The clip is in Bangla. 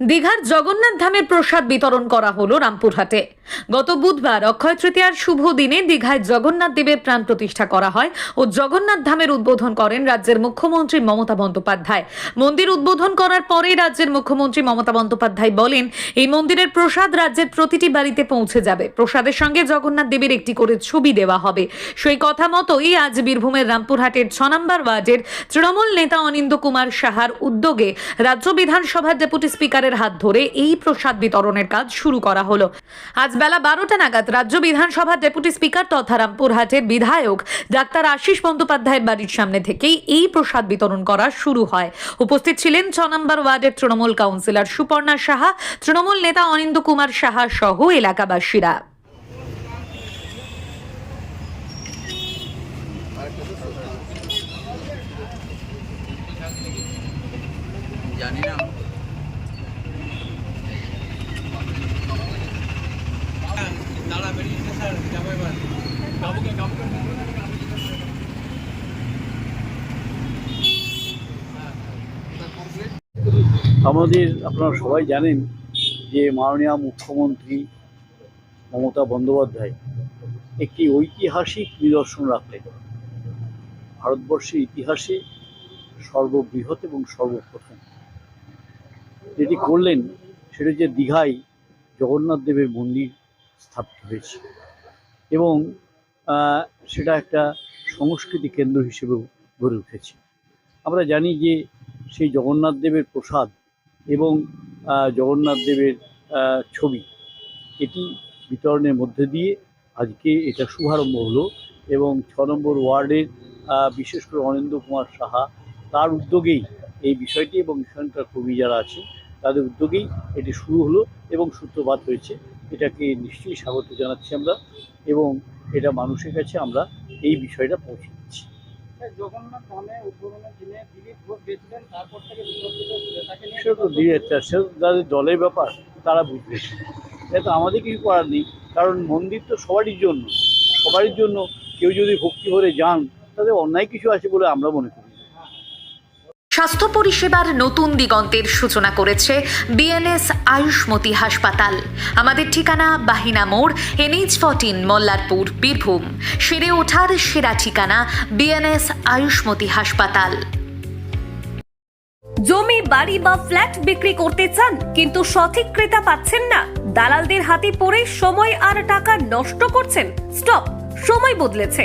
দীঘার জগন্নাথ ধামের প্রসাদ বিতরণ করা হলো রামপুরহাটে। গত বুধবার অক্ষয় তৃতীয়ার শুভ দিনে দীঘায় জগন্নাথ দেবের প্রাণ প্রতিষ্ঠা করা হয় ও জগন্নাথ ধামের উদ্বোধন করেন রাজ্যের মুখ্যমন্ত্রী মমতা বন্দ্যোপাধ্যায়। মন্দির উদ্বোধন করার পরেই রাজ্যের মুখ্যমন্ত্রী মমতা বন্দ্যোপাধ্যায় বলেন, এই মন্দিরের প্রসাদ রাজ্যের প্রতিটি বাড়িতে পৌঁছে যাবে। প্রসাদের সঙ্গে জগন্নাথ দেবের একটি করে ছবি দেওয়া হবে। সেই কথা মতোই আজ বীরভূমের রামপুরহাটের ছ নম্বর ওয়ার্ডের তৃণমূল নেতা অনিন্দ কুমার সাহার উদ্যোগে রাজ্য বিধানসভার ডেপুটি স্পিকারের হাত ধরে এই প্রসাদ বিতরণের কাজ শুরু করা হলো। আজ বেলা বারোটা নাগাদ রাজ্য বিধানসভার ডেপুটি স্পিকার তথা রামপুরহাটের বিধায়ক ডাক্তার আশিস বন্দ্যোপাধ্যায়ের বাড়ির সামনে থেকেই এই প্রসাদ বিতরণ করা শুরু হয়। উপস্থিত ছিলেন ছ নম্বর ওয়ার্ডের তৃণমূল কাউন্সিলর সুপর্ণা সাহা, তৃণমূল নেতা অনিন্দ কুমার সাহা সহ এলাকাবাসীরা। জানি না। আমাদের আপনারা সবাই জানেন যে মাননীয় মুখ্যমন্ত্রী মমতা বন্দ্যোপাধ্যায় একটি ঐতিহাসিক নিদর্শন রাখলেন। ভারতবর্ষের ইতিহাসে সর্ববৃহৎ এবং সর্বপ্রথম। যেটি করলেন সেটা যে দীঘায় জগন্নাথ দেবের মন্দির স্থাপিত হয়েছে এবং সেটা একটা সংস্কৃতি কেন্দ্র হিসেবেও গড়ে উঠেছে। আমরা জানি যে সেই জগন্নাথ দেবের প্রসাদ এবং জগন্নাথ দেবের ছবি। এটি বিতরণের মধ্যে দিয়ে আজকে এটা শুভারম্ভ হলো এবং ছ নম্বর ওয়ার্ডের বিশেষ করে অনিন্দ কুমার সাহা তার উদ্যোগেই এই বিষয়টি এবং এখানকার কবি যারা আছে তাদের উদ্যোগেই এটি শুরু হলো এবং সূত্রপাত হয়েছে। এটাকে নিশ্চয়ই স্বাগত জানাচ্ছি আমরা এবং এটা মানুষের কাছে আমরা এই বিষয়টা পৌঁছে দিচ্ছি। জগন্নাথ ধামে উদ্বোধনের দিনে দিলীপ ঘোষ গেছিলেন তারপর থেকে বিতর্কিত তাকে নিয়ে সেটা তো দিয়ে সে তাদের দলের ব্যাপার তারা বুঝবে এটা তো আমাদের কিছু করার নেই কারণ মন্দির তো সবারই জন্য সবারই জন্য কেউ যদি ভক্তি ভরে যান তাদের অন্যায় কিছু আছে বলে আমরা মনে করি। স্বাস্থ্য পরিষেবার নতুন দিগন্তের সূচনা করেছে বিএনএস আয়ুষ্মতি হাসপাতাল। আমাদের ঠিকানা বাহিনা মোড়, এনএইচ ফর্টিন, মল্লারপুর, বীরভূম। সেরে ওঠার সেরা ঠিকানা বিএনএস আয়ুষ্মতি হাসপাতাল। জমি, বাড়ি বা ফ্ল্যাট বিক্রি করতে চান, কিন্তু সঠিক ক্রেতা পাচ্ছেন না। দালালদের হাতে পড়ে সময় আর টাকা নষ্ট করছেন। স্টপ, সময় বদলেছে।